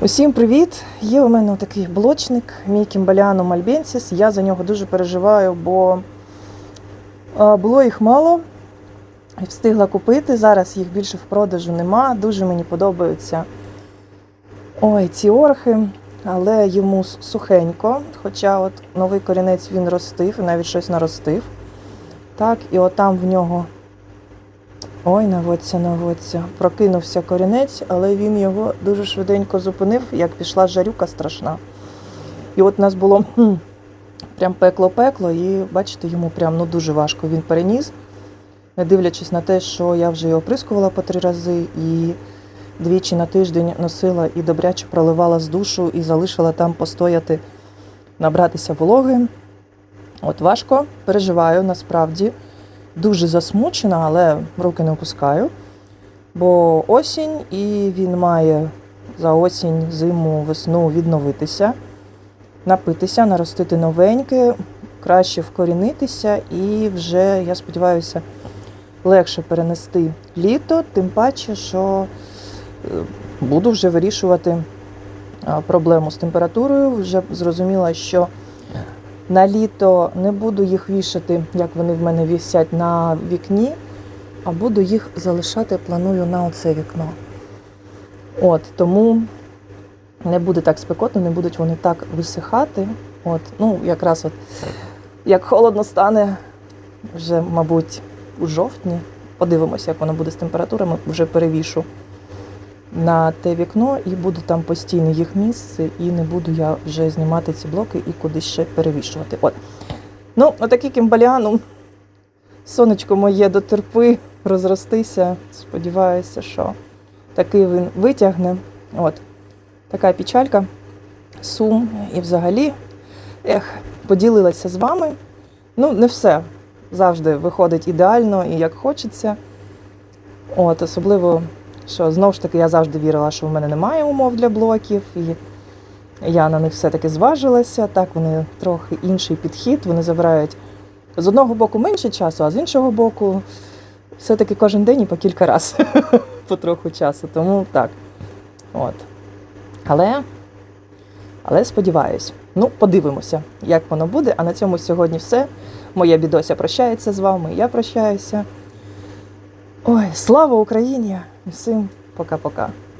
Усім привіт! Є у мене такий блочник, мій Кімбаляно Мальбенсіс. Я за нього дуже переживаю, бо було їх мало і встигла купити. Зараз їх більше в продажу нема. Дуже мені подобаються ой, ці орхи, але йому сухенько. Хоча от новий корінець він ростив, навіть щось наростив. Так, і от там в нього Ой, наводься, наводься. Прокинувся корінець, але він його дуже швиденько зупинив, як пішла жарюка страшна. І от у нас було прям пекло-пекло, і бачите, йому прям ну, дуже важко він переніс, не дивлячись на те, що я вже його оприскувала по три рази і двічі на тиждень носила і добряче проливала з душу і залишила там постояти, набратися вологи. От важко, переживаю насправді дуже засмучена, але руки не опускаю. Бо осінь, і він має за осінь, зиму, весну відновитися, напитися, наростити новеньке, краще вкорінитися і вже, я сподіваюся, легше перенести літо, тим паче, що е, буду вже вирішувати проблему з температурою. Вже зрозуміла, що на літо не буду їх вішати, як вони в мене висять на вікні, а буду їх залишати, планую на оце вікно. От, тому не буде так спекотно, не будуть вони так висихати. От, ну, якраз от, як холодно стане, вже, мабуть, у жовтні. Подивимося, як воно буде з температурами, вже перевішу на те вікно і буду там постійно їх місце, і не буду я вже знімати ці блоки і кудись ще перевішувати. От. Ну, отакий кімбаліану. Сонечко моє дотерпи, розростися. Сподіваюся, що такий він витягне. От. Така печалька, сум і взагалі. Ех, поділилася з вами. Ну, не все завжди виходить ідеально і як хочеться. От, особливо що знову ж таки я завжди вірила, що в мене немає умов для блоків, і я на них все-таки зважилася. Так, вони трохи інший підхід. Вони забирають з одного боку менше часу, а з іншого боку, все-таки кожен день і по кілька разів по троху часу. Тому так. От. Але, але сподіваюсь, ну, подивимося, як воно буде. А на цьому сьогодні все. Моя бідося прощається з вами, я прощаюся. Ой, слава Україні! Всім пока-пока.